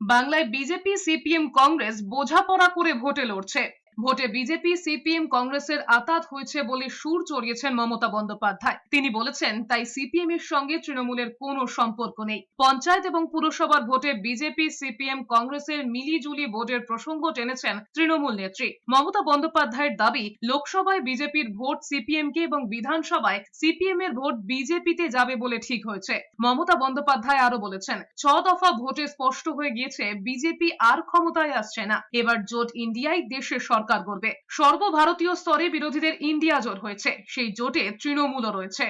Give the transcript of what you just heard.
বাংলায় BJP CPM Congress বোঝাপড়া করে ভোটে লড়ছে। ভোটে বিজেপি, সিপিএম, কংগ্রেসের আতাত হয়েছে বলে সুর চড়িয়েছেন মমতা বন্দ্যোপাধ্যায়। তিনি বলেছেন, তাই সিপিএম এর সঙ্গে তৃণমূলের কোনো সম্পর্ক নেই। পঞ্চায়েত এবং পুরসভার ভোটে বিজেপি, সিপিএম, কংগ্রেসের মিলিজুলি ভোটের প্রসঙ্গ টেনেছেন তৃণমূল নেত্রী। মমতা বন্দ্যোপাধ্যায়ের দাবি, লোকসভায় বিজেপির ভোট সিপিএম কে এবং বিধানসভায় সিপিএম এর ভোট বিজেপিতে যাবে বলে ঠিক হয়েছে। মমতা বন্দ্যোপাধ্যায় আরও বলেছেন, ছ দফা ভোটে স্পষ্ট হয়ে গিয়েছে, বিজেপি আর ক্ষমতায় আসছে না। এবার জোট ইন্ডিয়াই দেশের করবে সর্বভারতীয় স্তরে বিরোধীদের ইন্ডিয়া জোট হয়েছে। সেই জোটে তৃণমূলও রয়েছে।